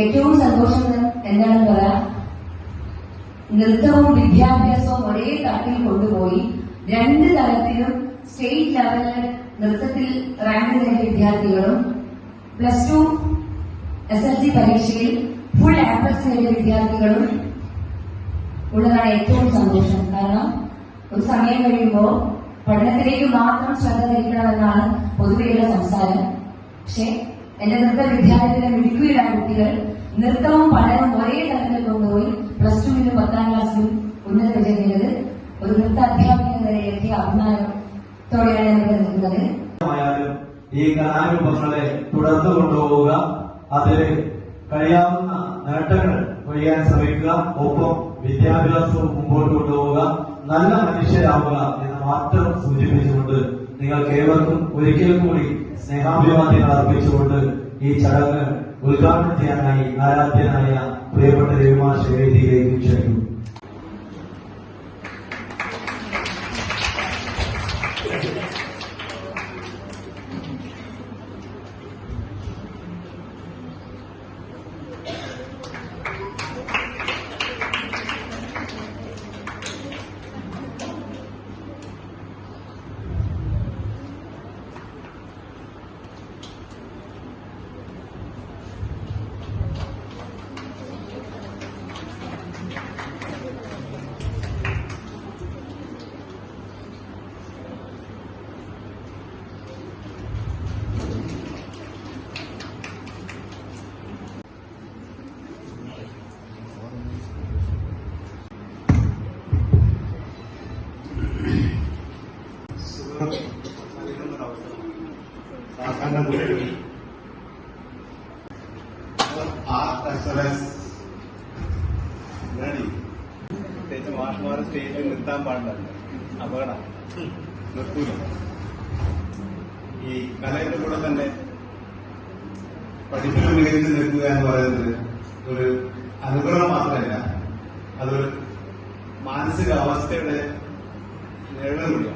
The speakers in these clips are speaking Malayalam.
ഏറ്റവും സന്തോഷം എന്താണെന്ന് പറയാം? നൃത്തവും വിദ്യാഭ്യാസവും ഒരേ തട്ടിൽ കൊണ്ടുപോയി രണ്ട് തലത്തിലും സ്റ്റേറ്റ് ലെവലിൽ നൃത്തത്തിൽ റാങ്ക് നേടിയ വിദ്യാർത്ഥികളും plus two S L C പരീക്ഷയിൽ ഫുൾ ആപ്ലസ് പ്ലസ് നേടിയ വിദ്യാർത്ഥികളും ഉള്ളതാണ് ഏറ്റവും സന്തോഷം. കാരണം ഒരു സമയം കഴിയുമ്പോൾ പഠനത്തിലേക്ക് മാത്രം ശ്രദ്ധ തിരിക്കണമെന്നാണ് പൊതുവെയുള്ള സംസാരം. പക്ഷെ എന്റെ നൃത്ത വിദ്യാലയത്തിലെ മിടുക്കിയിലാണ് കുട്ടികൾ നൃത്തവും പഠനവും ഒരേ തലത്തിൽ കൊണ്ടുപോയി പ്ലസ് ടുവിലും പത്താം ക്ലാസ്സിലും ഉന്നത ചെയ്യുന്നത് ഒരു നൃത്ത അധ്യാപകൻ വരെ എത്തിയ അഭിമാനത്തോടെയാണ് നിൽക്കുന്നത്. ഈ കലാരൂപങ്ങളെ തുടർന്നു കൊണ്ടുപോവുക അതിൽ കഴിയാവുന്ന നേട്ടങ്ങൾ കൊയ്യാൻ ശ്രമിക്കുക ഒപ്പം വിദ്യാഭ്യാസവും മുമ്പോട്ട് കൊണ്ടുപോവുക നല്ല മനുഷ്യരാവുക എന്ന് മാത്രം സൂചിപ്പിച്ചുകൊണ്ട് നിങ്ങൾക്ക് ഏവർക്കും ഒരിക്കൽ കൂടി സ്നേഹാഭിവാദ്യങ്ങൾ അർപ്പിച്ചുകൊണ്ട് ഈ ചടങ്ങ് ഉദ്ഘാടനം ചെയ്യാനായി ആരാധ്യനായ പ്രിയപ്പെട്ട രവിമാർ വേദിയിലേക്ക് ക്ഷണിക്കുന്നു പ്രത്യേകിച്ച് മാഷ്മാർ സ്റ്റേജിൽ നിർത്താൻ പാടില്ല അപകടം. നിർത്തൂല ഈ കലയുടെ കൂടെ തന്നെ പഠിപ്പിൽ മികച്ചു നിൽക്കുക എന്ന് പറയുന്നത് ഒരു അനുഗ്രഹം മാത്രമല്ല അതൊരു മാനസിക അവസ്ഥയുടെ നേടൽ കൂടിയാണ്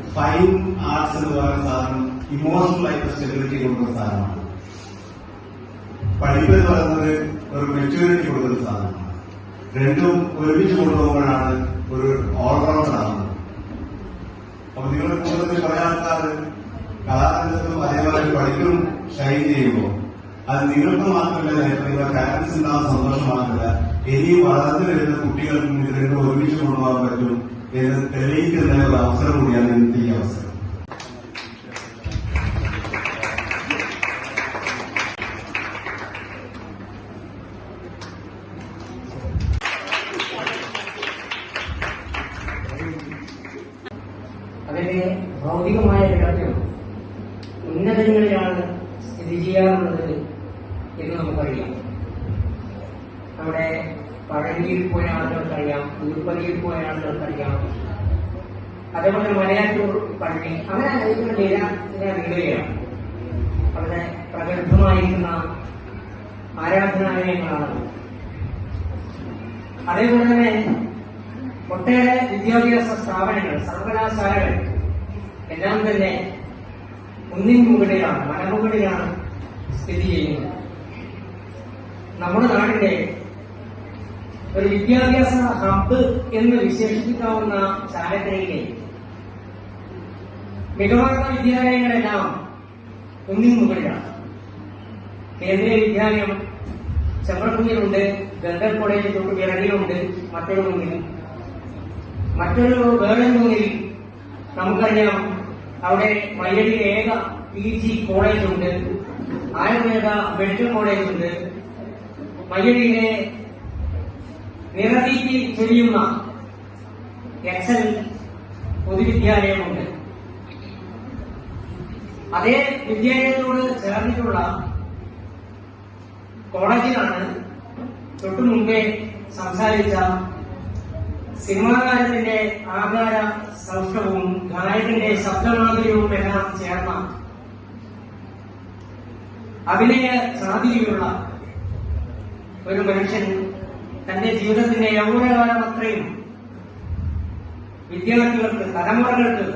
ഫൈൻ ആർട്സ് എന്ന് പറയുന്ന സാധനം ഇമോഷണൽ ആയിട്ട് സ്റ്റെബിലിറ്റി കൊടുക്കുന്ന സാധനമാണ് പഠിപ്പ് എന്ന് പറയുന്നത് ഒരു മെച്യൂരിറ്റി കൊടുക്കുന്ന സാധനമാണ് രണ്ടും ഒരുമിച്ച് കൊണ്ടുപോകുമ്പോഴാണ് ഒരു ഓൾറൗണ്ടർ ആകുന്നത് അപ്പൊ നിങ്ങളുടെ കൂടുതൽ പല ആൾക്കാർ കലാരംഗത്തും അതേപോലെ പഠിക്കും ഷൈൻ ചെയ്യുമ്പോൾ അത് നിങ്ങൾക്ക് മാത്രമല്ല നിങ്ങളുടെ പാരന്റ്സ് ഉണ്ടാകുന്ന സന്തോഷം മാത്രമല്ല ഇനി വളർന്നു വരുന്ന കുട്ടികൾക്കും ഇത് രണ്ടും ഒരുമിച്ച് കൊണ്ടുപോകാൻ പറ്റും. തെളിയിക്കുന്ന ഒരു അവസരം കൂടിയാണ് എനിക്ക് ഈ അവസരം. അതിന്റെ ഭൗതികമായ രാജ്യം ഉന്നതങ്ങളിലാണ് സ്ഥിതി ചെയ്യാറുള്ളത് എന്ന് നമുക്കറിയാം നമ്മുടെ പഴനിയിൽ പോയ ആളുകൾക്കറിയാം തിരുപ്പതിയിൽ പോയ ആളുകൾക്കറിയാം അതേപോലെ മലയാറ്റൂർ പഴനി അങ്ങനെ അനേകം നിലയാണ് അവിടെ പ്രഗത്ഭമായിരിക്കുന്ന ആരാധനാലയങ്ങളാണ് അതേപോലെ തന്നെ ഒട്ടേറെ വിദ്യാഭ്യാസ സ്ഥാപനങ്ങൾ സർവകലാശാലകൾ എല്ലാം തന്നെ ഒന്നിൻ മുകളിലാണ് മലമുകളിലാണ് സ്ഥിതി ചെയ്യുന്നത്. നമ്മുടെ നാടിന്റെ ഒരു വിദ്യാഭ്യാസ ഹബ്ബ് എന്ന് വിശേഷിപ്പിക്കാവുന്ന ചാലക്കരയിലെ മികവാർന്ന വിദ്യാലയങ്ങളെല്ലാം ഒന്നിനു മുകളിലാണ്. കേന്ദ്രീയ വിദ്യാലയം ചെമ്പ്രക്കുന്നിലുണ്ട് ഗന്ധർ കോളേജ് തൊട്ട് വിറകിലുണ്ട് മറ്റൊരു മുന്നിൽ. മറ്റൊരു വേളന്നൂരിൽ നമുക്കറിയാം അവിടെ വയലിൽ ഏക പി ജി കോളേജുണ്ട് ആയുർവേദ മെഡിക്കൽ കോളേജുണ്ട്. മയ്യടിയിലെ നിറതീറ്റി ചൊരിയുന്ന എക്സൽ പൊതുവിദ്യാലയമുണ്ട് അതേ വിദ്യാലയത്തോട് ചേർന്നിട്ടുള്ള കോളേജിലാണ് തൊട്ടു മുമ്പേ സംസാരിച്ച സിനിമാകാരത്തിന്റെ ആകാര സൗഷ്ടവും ഗായകന്റെ ശബ്ദമാധുര്യവും എല്ലാം ചേർന്ന അഭിനയ സാധ്യതയുള്ള ഒരു മനുഷ്യൻ തന്റെ ജീവിതത്തിന്റെ യൗവനകാലം അത്രയും വിദ്യാർത്ഥികൾക്ക് തലമുറകൾക്ക്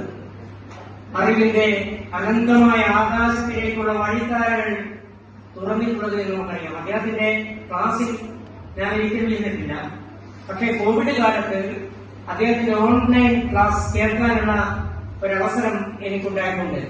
അറിവിന്റെ അനന്തമായ ആകാശത്തിലേക്കുള്ള വഴിത്താരകൾ തുറന്നിട്ടുള്ളത് എന്ന് നമുക്കറിയാം. അദ്ദേഹത്തിന്റെ ക്ലാസ്സിൽ ഞാൻ ഇരുന്നിട്ടില്ല പക്ഷേ കോവിഡ് കാലത്ത് അദ്ദേഹത്തിന്റെ ഓൺലൈൻ ക്ലാസ് കേൾക്കാനുള്ള ഒരവസരം എനിക്കുണ്ടായിട്ടുണ്ട്.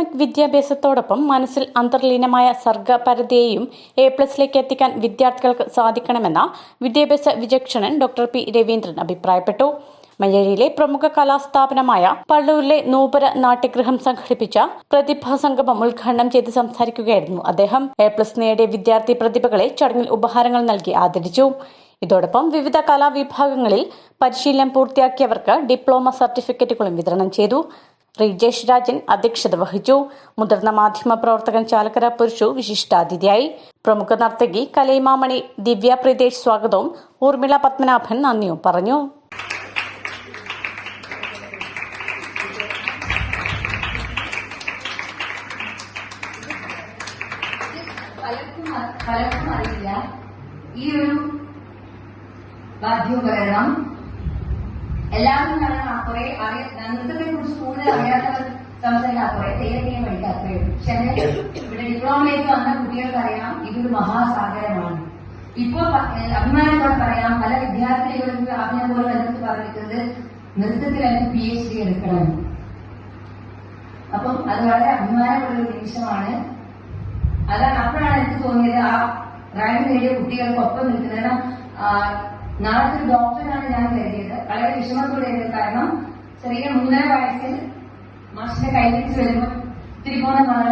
അക്കാദമിക് വിദ്യാഭ്യാസത്തോടൊപ്പം മനസ്സിൽ അന്തർലീനമായ സർഗപരതയെയും എ പ്ലസിലേക്ക് എത്തിക്കാൻ വിദ്യാർത്ഥികൾക്ക് സാധിക്കണമെന്ന വിദ്യാഭ്യാസ വിചക്ഷണൻ ഡോക്ടർ പി രവീന്ദ്രൻ അഭിപ്രായപ്പെട്ടു. മയ്യഴിയിലെ പ്രമുഖ കലാസ്ഥാപനമായ പള്ളൂരിലെ നൂപര നാട്യഗൃഹം സംഘടിപ്പിച്ച പ്രതിഭാ സംഗമം ഉദ്ഘാടനം ചെയ്ത് സംസാരിക്കുകയായിരുന്നു അദ്ദേഹം. എ പ്ലസ് നേടിയ വിദ്യാർത്ഥി പ്രതിഭകളെ ചടങ്ങിൽ ഉപഹാരങ്ങൾ നൽകി ആദരിച്ചു. ഇതോടൊപ്പം വിവിധ കലാവിഭാഗങ്ങളിൽ പരിശീലനം പൂർത്തിയാക്കിയവർക്ക് ഡിപ്ലോമ സർട്ടിഫിക്കറ്റുകളും വിതരണം ചെയ്തു. റിജേഷ് രാജൻ അധ്യക്ഷത വഹിച്ചു. മുതിർന്ന മാധ്യമ പ്രവർത്തകൻ ചാലക്കര പുരുഷു വിശിഷ്ടാതിഥിയായി. പ്രമുഖ നർത്തകി കലൈമാമണി ദിവ്യ പ്രീതേഷ് സ്വാഗതവും ഊർമിള പത്മനാഭൻ നന്ദിയും പറഞ്ഞു. ഈ ഒരു വാദ്യോപകരണം എല്ലാവരും കാണാൻ കുറെ അറിയ നൃത്തത്തെ കുറിച്ച് കൂടുതൽ അറിയാത്തവർ സംസാരിക്കാൻ കുറെ തയ്യാറിയാൻ വേണ്ടി അത്രയും പക്ഷെ ഇവിടെ ഡിപ്ലോമയിലേക്ക് വന്ന കുട്ടികൾക്ക് അറിയാം ഇതൊരു മഹാസാഗരമാണ്. ഇപ്പോ അഭിമാനത്തോടെ പറയാം പല വിദ്യാർത്ഥികളും അതിനെ പോലെ വന്നിട്ട് പറഞ്ഞിട്ടുണ്ട്. നൃത്തത്തിൽ എനിക്ക് പി എച്ച് ഡി എടുക്കണം. അപ്പം അത് വളരെ അഭിമാനമുള്ള ഒരു നിമിഷമാണ്. അതാണ് അപ്പോഴാണ് എനിക്ക് തോന്നിയത് ആ റാങ്ക് നേടിയ കുട്ടികൾക്കൊപ്പം നിൽക്കുന്നത്. കാരണം നാളത്തെ ഒരു ഡോക്ടറാണ് ഞാൻ കരുതിയത്. വളരെ വിഷമത്തോടെ. കാരണം ചെറിയ മൂന്നര വയസ്സിൽ മാഷിന്റെ കൈപിടിച്ച് വരുമ്പോൾ ഇത്തിരി നാൾ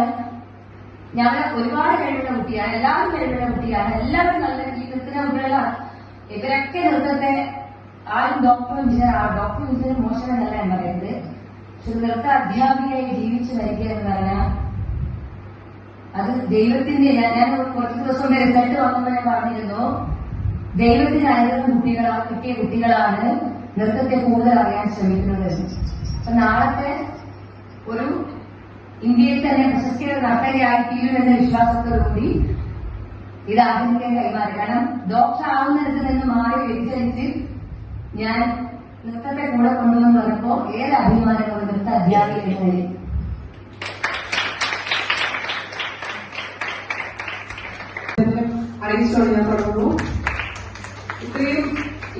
ഞാൻ ഒരുപാട് കഴിവുള്ള കുട്ടിയാണ് എല്ലാവരും കഴിവുള്ള കുട്ടിയാണ്. എല്ലാവരും നല്ല ഈ നിൽക്കുന്ന കുട്ടികളാണ് ഇവരൊക്കെ നൃത്തത്തെ ആരും ഡോക്ടർ എഞ്ചിനീയർ ആ ഡോക്ടർ എഞ്ചിനീയർ മോശമെന്നല്ല ഞാൻ പറയുന്നത്. നൃത്ത അധ്യാപികയായി ജീവിച്ചു മരിക്കുക എന്ന് പറഞ്ഞാൽ അത് ദൈവത്തിന്റെ ഞാൻ കുറച്ച് ദിവസം റിസൾട്ട് വന്നപ്പോൾ ഞാൻ പറഞ്ഞിരുന്നു ദൈവത്തിന് അനുഗ്രഹം കുട്ടികളാ കിട്ടിയ കുട്ടികളാണ് നൃത്തത്തെ കൂടുതൽ അറിയാൻ ശ്രമിക്കുന്നത്. അപ്പൊ നാളത്തെ ഒരു ഇന്ത്യയിൽ തന്നെ പ്രശസ്തിയുടെ നർത്തകയായി തീരുമെന്ന വിശ്വാസത്തോടുകൂടി ഇത് ആഗ്രഹിക്കാൻ കൈമാറി. കാരണം ഡോക്ടർ ആവുന്നിടത്ത് നിന്ന് മാറി വ്യതിചലിച്ച് ഞാൻ നൃത്തത്തെ കൂടെ കൊണ്ടുവന്ന് പറഞ്ഞപ്പോ ഏത് അഭിമാനങ്ങളും നൃത്ത അധ്യാപിക എന്ന നിലയിൽ ഞാൻ തുടങ്ങുന്നു ഇത്രയും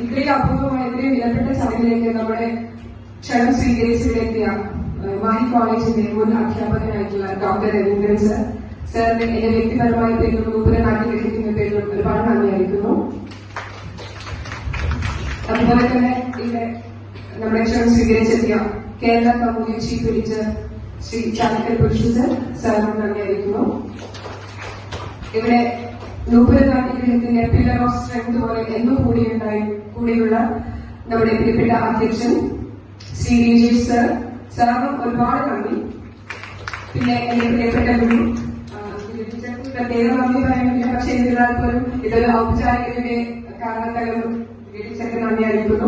ഇത്രയും അപൂർവമായ ഇത്രയും വിലപ്പെട്ട ചടങ്ങിലേക്ക് നമ്മുടെ ക്ഷണം സ്വീകരിച്ചിവിടെത്തിയ ഏഹ്, മാഹി കോളേജിന്റെ മുൻ അധ്യാപകനായിട്ടുള്ള ഡോക്ടർ രവീന്ദ്രൻ സർ സാറിന് എന്റെ വ്യക്തിപരമായ പേരിലും നൂപുരനാട്ടിൽ ലഭിക്കുന്ന പേരിലും ഒരുപാട് നന്ദി അതുപോലെ തന്നെ ഇവിടെ നമ്മുടെ ക്ഷണം സ്വീകരിച്ചെത്തിയ Kerala Kaumudi chief editor Shri Chalakkal Purushan sir സാറിന് നന്ദി അറിയിക്കുന്നു. ഇവിടെ നൂപുരനാട്യഗ്രഹത്തിന്റെ പില്ലർ ഓഫ് സ്ട്രെങ്ത് പോലെ എന്നും കൂടിയുണ്ടായി കൂടിയുള്ള നമ്മുടെ പ്രിയപ്പെട്ട അധ്യക്ഷൻ ശ്രീ രജീഷ് സർ സാറിനും ഒരുപാട് നന്ദി. പിന്നെ എന്റെ പ്രിയപ്പെട്ട ഗുരു പ്രത്യേകം നന്ദി പറയുന്നില്ല. പക്ഷെ എന്നിരുന്നാൽ പോലും ഇതൊരു ഔപചാരികതയുടെ കാരണത്തലും നന്ദി അറിയിക്കുന്നു.